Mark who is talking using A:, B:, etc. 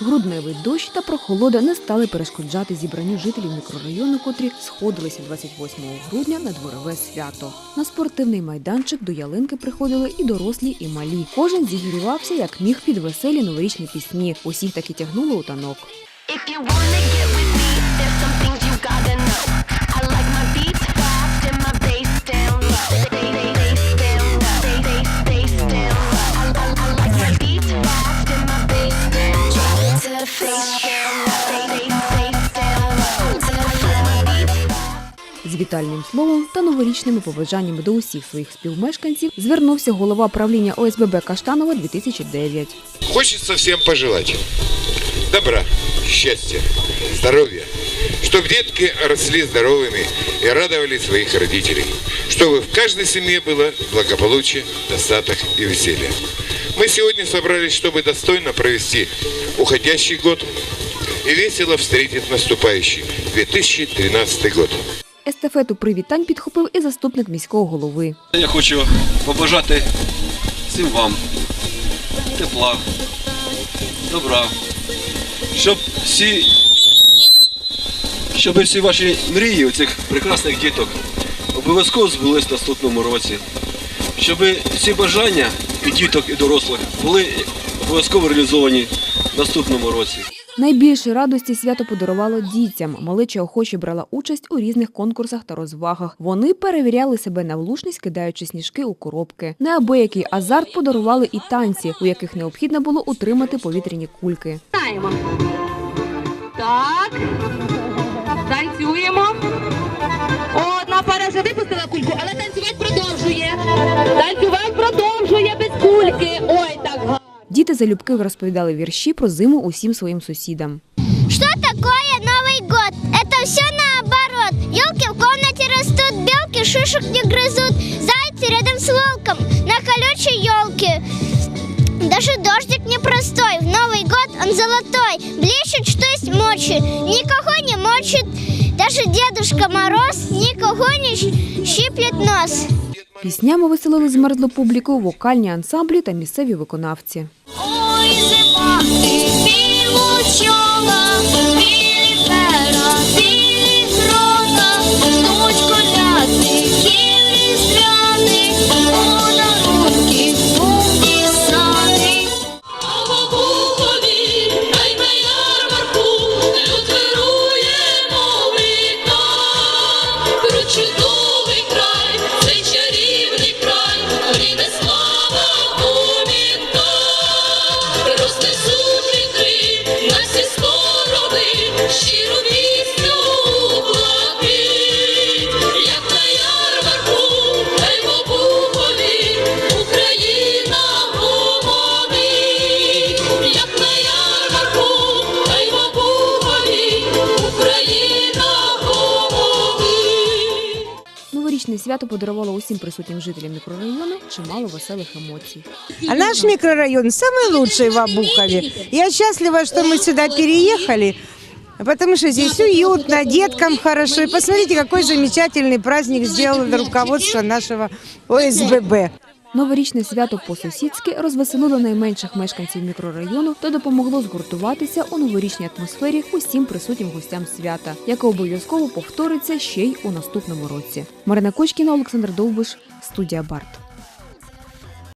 A: Грудневий дощ та прохолода не стали перешкоджати зібранню жителів мікрорайону, котрі сходилися 28 грудня на дворове свято. На спортивний майданчик до ялинки приходили і дорослі, і малі. Кожен зігрівався як міг під веселі новорічні пісні. Усіх таки тягнуло у танок. З вітальним словом та новорічними побажаннями до усіх своїх співмешканців звернувся голова правління ОСББ Каштанова 2009.
B: Хочеться всім пожелати добра, щастя, здоровья, чтобы детки росли здоровыми и радовали своих родителей, чтобы в каждой семье было благополучие, достаток и веселье. Мы сегодня собрались, чтобы достойно провести уходящий год и весело встретить наступающий 2013 год.
A: Естафету привітань підхопив і заступник міського голови.
C: Я хочу побажати всім вам тепла, добра, щоб всі, щоб всі ваші мрії у цих прекрасних діток обов'язково збулись в наступному році. Щоб всі бажання і діток, і дорослих були обов'язково реалізовані в наступному році.
A: Найбільше радості свято подарувало дітям. Малеча охоче брала участь у різних конкурсах та розвагах. Вони перевіряли себе на влучність, кидаючи сніжки у коробки. Неабиякий азарт подарували і танці, у яких необхідно було утримати повітряні кульки.
D: Так.
A: Діти залюбки розповідали вірші про зиму усім своїм сусідам.
E: Что такое Новый год? Это все наоборот. Елки в комнате растут, белки шишек не грызут, зайцы рядом с волком на колючей елке. Даже дождик непростой, в Новый год он золотой, блещет, что есть мочи, никого не мочит. Даже Дедушка Мороз никого не щ- щиплет нос.
A: Піснями веселили змерзлу публіку, вокальні ансамблі та місцеві виконавці.
E: Ой, зима, білочола, білі пера, білі
A: Новорічне свято подарувало усім присутнім жителям мікрорайону чимало веселих емоцій.
F: А наш микрорайон самый лучший в Обухове. Я счастлива, что мы сюда переехали, потому что здесь уютно, деткам хорошо. И посмотрите, какой замечательный праздник сделало руководство нашего ОСББ.
A: Новорічне свято по-сусідськи розвеселило найменших мешканців мікрорайону та допомогло згуртуватися у новорічній атмосфері усім присутнім гостям свята, яке обов'язково повториться ще й у наступному році. Марина Кочкіна, Олександр Довбиш, студія Барт.